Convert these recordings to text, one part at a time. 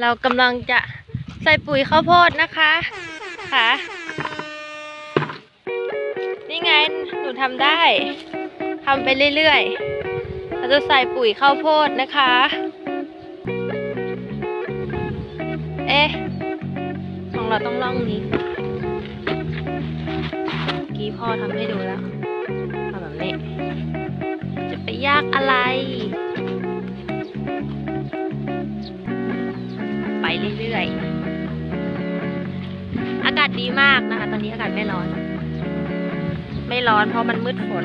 เรากำลังจะใส่ปุ๋ยข้าวโพดนะคะค่ะ นี่ไงหนูทำได้ทำไปเรื่อยๆ เราจะใส่ปุ๋ยข้าวโพดนะคะ เอ๊ะ ของเราต้องล่องนี้ กี้พ่อทำให้ดูแล้วทำแบบนี้ จะไปยากอะไร เรื่อยๆ อากาศดีมากนะคะ ตอนนี้อากาศไม่ร้อน ไม่ร้อนเพราะมันมืดฝน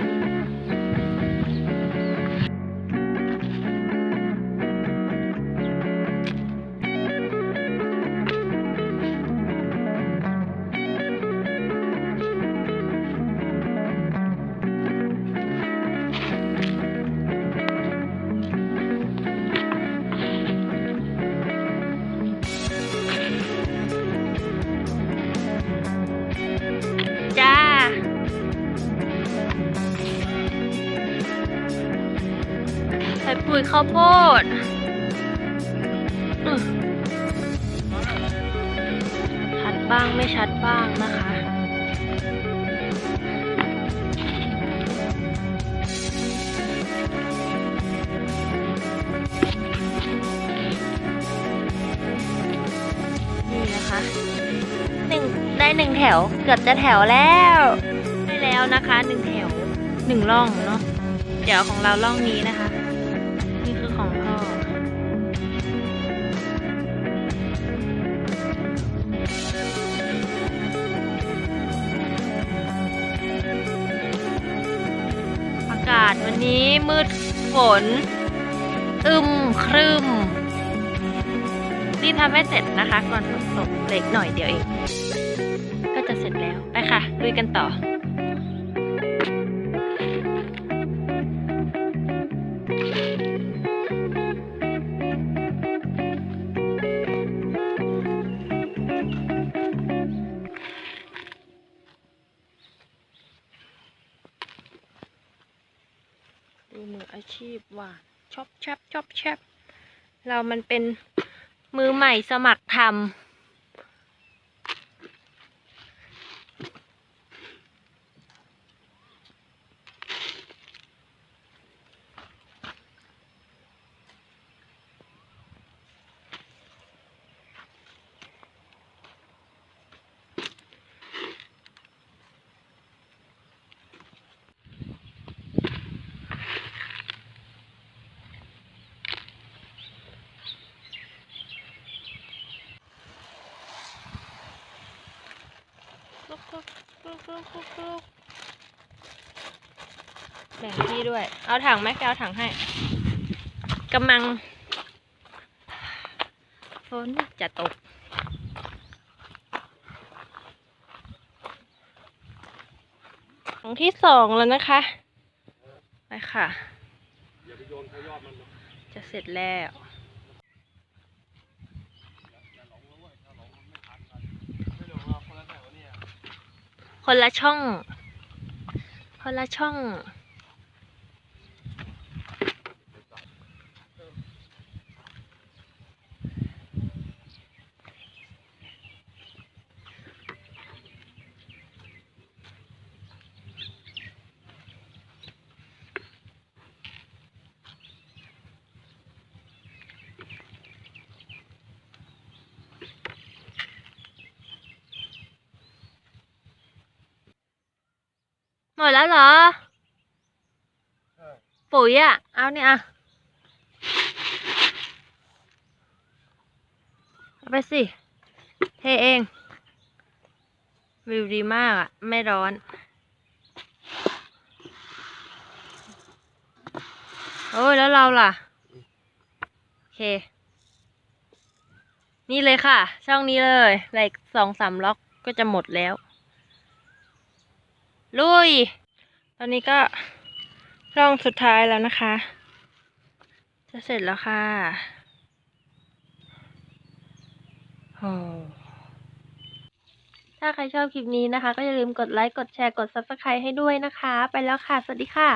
ปุ๋ยข้าวโพดอื้อชัดบ้างไม่ชัดบ้างนะคะนี่นะคะหนึ่งได้หนึ่งแถวเกือบจะแถวแล้วได้แล้วนะคะหนึ่งแถวหนึ่งร่องเนาะเดี๋ยวของเราร่องนี้นะคะ นี่คือของพ่ออากาศวันนี้มืดฝน อึมครึมรีบทำให้เสร็จนะคะ ก่อนฝนตกเล็กหน่อยเดียวเอง ก็จะเสร็จแล้ว ไปค่ะลุยกันต่อ มืออาชีพหว่านชอบแชบชอบแชบเรามันเป็นมือใหม่สมัครทำ ลุกลุกลุกลุกลุกลุก แบ่งพี่ด้วย เอาถังไหมแกเอาถังให้กำลังฝนจะตกถังที่สองแล้วนะคะ ไปค่ะ จะเสร็จแล้ว คนละช่อง คนละช่อง ห มดแล้วเหรอปุ๋ยอะ เอาเนี่ยอะเอาไปสิ เทเอง วิวดีมากอะ ไม่ร้อน โอ้ย แล้วเราล่ะ โอเค นี่เลยค่ะ ช่องนี้เลยเล็กสองสามล็อกก็จะหมดแล้ว ลุย ตอนนี้ก็ร่องสุดท้ายแล้วนะคะ จะเสร็จแล้วค่ะโอ้ถ้าใครชอบคลิปนี้นะคะ ก็อย่าลืมกดไลค์ กดแชร์ กด subscribe ให้ด้วยนะคะ ไปแล้วค่ะ สวัสดีค่ะ